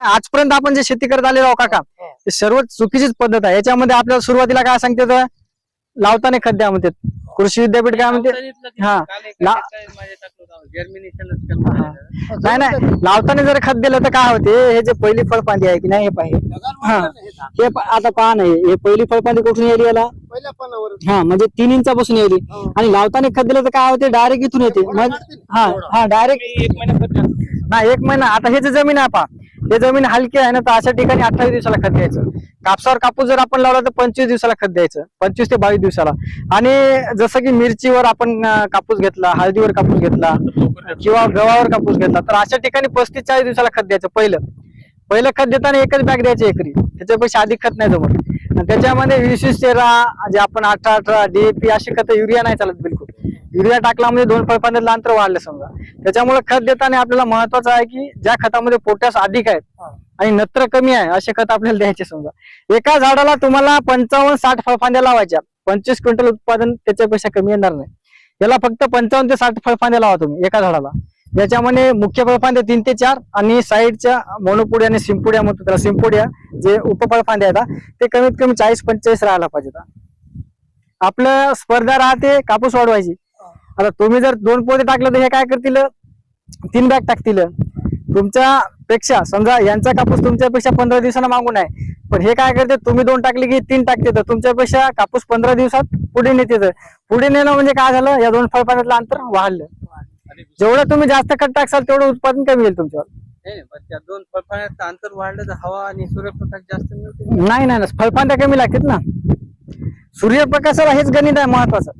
आजपर्यंत आपण जे शेती करत आलेलो आहोत काका ते सर्व चुकीचीच पद्धत आहे. याच्यामध्ये आपल्याला सुरुवातीला काय सांगते लावताना खत द्या म्हणतात. कृषी विद्यापीठ काय म्हणते? हा. नाही नाही. लावताना जर खत दिलं तर काय होते? हे जे पहिली फळपांदी आहे की नाही हे पाहिजे हा. हे. प- आता पहा नाही हे पहिली फळपांदी कुठून येईल याला? हा म्हणजे तीन इंचापासून येईल आणि लावताना खत दिलं तर काय होते? डायरेक्ट इथून येते. हा हा डायरेक्ट एक महिना नाही एक महिना. आता हे जे जमीन आहे पहा. ते जमीन हलकी आहे ना तर अशा ठिकाणी अठ्ठावीस दिवसाला खत द्यायचं. कापसावर कापूस जर आपण लावला तर पंचवीस दिवसाला खत द्यायचं. पंचवीस ते बावीस दिवसाला. आणि जसं की मिरचीवर आपण कापूस घेतला हळदीवर कापूस घेतला किंवा गव्हावर कापूस घेतला तर अशा ठिकाणी पस्तीस चाळीस दिवसाला खत द्यायचं पहिलं. पहिलं खत देताना एकच बॅग द्यायची एकरी. त्याच्यापेक्षा अधिक खत नाही जमत. आणि त्याच्यामध्ये वीस वीस तेरा जे आपण अठरा अठरा डीएपी अशी खत युरिया नाही चालत बिलकुल. युरिया टाकला म्हणजे दोन फळपाण्यातलं अंतर वाढलं समजा. त्याच्यामुळे खत देताना आपल्याला महत्वाचं आहे की ज्या खतामध्ये पोटॅश अधिक आहे आणि नत्र कमी आहे असे खत आपल्याला द्यायचे समजा. एका झाडाला तुम्हाला पंचावन्न साठ फळफांद्या लावायच्या. पंचवीस क्विंटल उत्पादन त्याच्यापेक्षा कमी येणार नाही. याला फक्त पंचावन्न ते साठ फळफांद्या लावा तुम्ही एका झाडाला. याच्यामध्ये मुख्य फळफांदे तीन ते चार आणि साईडच्या मोनोपुड्या आणि सिंपुड्या म्हणतो त्याला सिंपुड्या जे उपफळफांदे आहेत ते कमीत कमी चाळीस पंचेचाळीस राहायला पाहिजेत. आपलं स्पर्धा राहते कापूस वाढवायची. आता तुम्ही जर दोन पोते टाकलं तर हे काय करतील? तीन बॅग टाकतील. तुमच्या पेक्षा समजा यांचा कापूस तुमच्यापेक्षा पंधरा दिवसांना मागून आहे. पण हे काय करते? तुम्ही दोन टाकले की तीन टाकते. तर तुमच्यापेक्षा कापूस पंधरा दिवसात पुढे नेते. तर पुढे नेणं म्हणजे काय झालं? या दोन फळपाण्यातलं अंतर वाढलं. जेवढं तुम्ही जास्त खत टाकसाल तेवढं उत्पादन कमी येईल तुमच्यावर. त्या दोन अंतर वाढलं तर हवा आणि सूर्यप्रकाश जास्त मिळते नाही नाही फळफांद्या कमी लागतात ना. सूर्यप्रकाशाला हेच गणित आहे महत्वाचं.